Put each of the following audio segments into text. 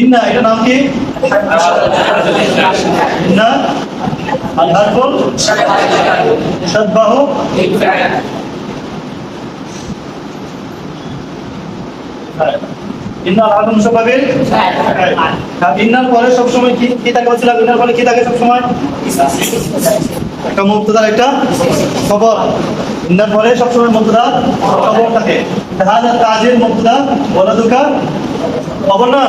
ইন্না, এটা নাম কি? আল আর ইন্নার পরে সবসময় কি কি থাকে বলছিলাম ইন্নার পরে কি থাকে সবসময়? একটা মুক্তদার একটা খবর। ইন্নার পরে সবসময় মুক্তদা খবর থাকে। হাজার তাজের মুক্তদা বলা দুকা খবর না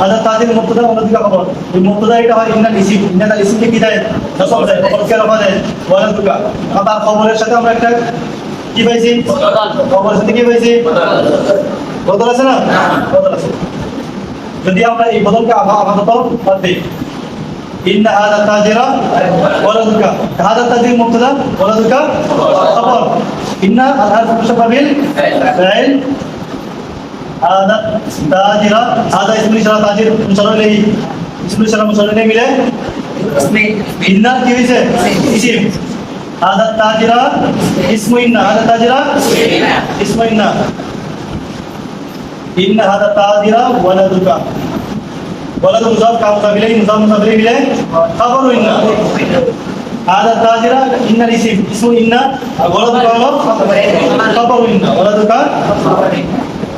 হাজার তাজের মুক্তদা বলা দুকা খবর এই মুক্তদা এটা হয় ইন্নার ইসিম ইন্নার ইসিমকে কি দেয় নসব দেয় খবর কে রফা দেয় বলা দুকা আর তার খবরের সাথে আমরা একটা কি পাইছি খবরের সাথে কি পাইছি বদল আছে না বদল আছে যদি আমরা এই বদলকে আভা- আপাতত বাদ দিই إن هذا التاجر ولدك هذا التاجر مبتدا ولدك خبر إن الحرف مشبه بالفعل هذا تاجرا هذا اسم ইশারা তাজির মুশারা ইলাই اسم ইশারা মুশারা ইলাই মিলে ভিন্ন কি হইছে ইসিম هذا تاجرا اسم ইন্ন هذا تاجرا اسم ইন্ন ইন্ন هذا تاجرا ولدك ولد مضاف کا مضاف الیہ مضاف مضاف الیہ ملے خبر ان هذا التاجر ان الاسم اسم ان ولدك خبر ان ولدك خبر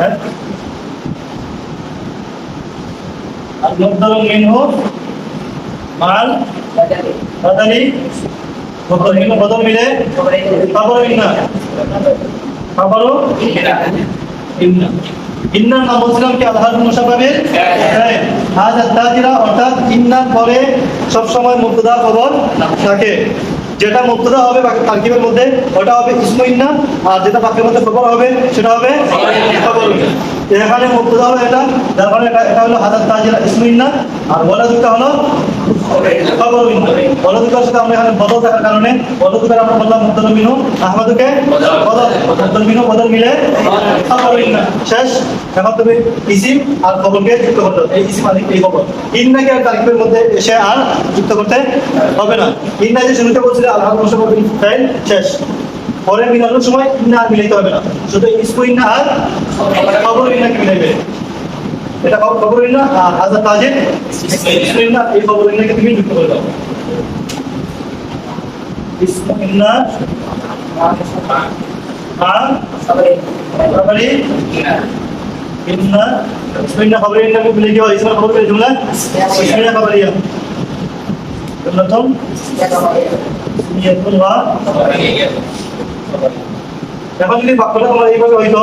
হ্যাঁ? হ্যাঁ। অর্থাৎ ইন্নার পরে সব সময় মুক্তদা খবর থাকে। যেটা মুক্তদা হবে তারকিবের মধ্যে, ওটা হবে ইসমুইন্না, আর যেটা বাকির মধ্যে খবর হবে, সেটা হবে এখানে মুক্তদা হলো এটা, যার এটা এটা হলো হাজার তাজিরা ইসমু ইন্না আর বলা দুটা হলো খবর ইন্না বলা দুটার সাথে আমরা এখানে বদল থাকার কারণে বদল আমরা বললাম মুক্তদ আহমদকে বদল। মুক্তদ বদল মিলে শেষ এখন তুমি ইসিম আর খবরকে যুক্ত করতে হবে। এই ইসিম আর এই খবর ইন্নাকে আর তারিখের মধ্যে এসে আর যুক্ত করতে হবে না। ইন্না যে শুরুতে বলছিলে আল্লাহ ফাইল শেষ। পরে মিলানোর সময় ইন্না আর মিলাইতে হবে না। শুধু ইসমু ইন্না আর খবর ইন্নাকে মিলাইবে? এটা কাউ খবরই না আর হাজার তাজের না এই খবরই না তুমি যুক্ত করে দাও ইসমিল্লা আর তারপরে না কি বলে কি হয় ইসমিল্লা খবর এখন যদি বাক্যটা এইভাবে হইতো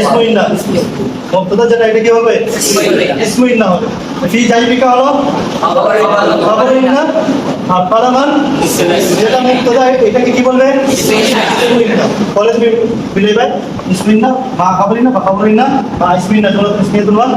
ইসমু ইন্না মুক্তদা যেটা, এটা কি হবে? ইসমু হবে। ফি জাইবিকা হলো? খবর ইন্না আর পালামান যেটা মুক্তদা এটাকে কি বলবে? পরে তুমি বিলেবে? ইসমিন্না বা না বা খবরিনা বা ইসমিন্না যেগুলো ইসমিয়াতুল্লাহ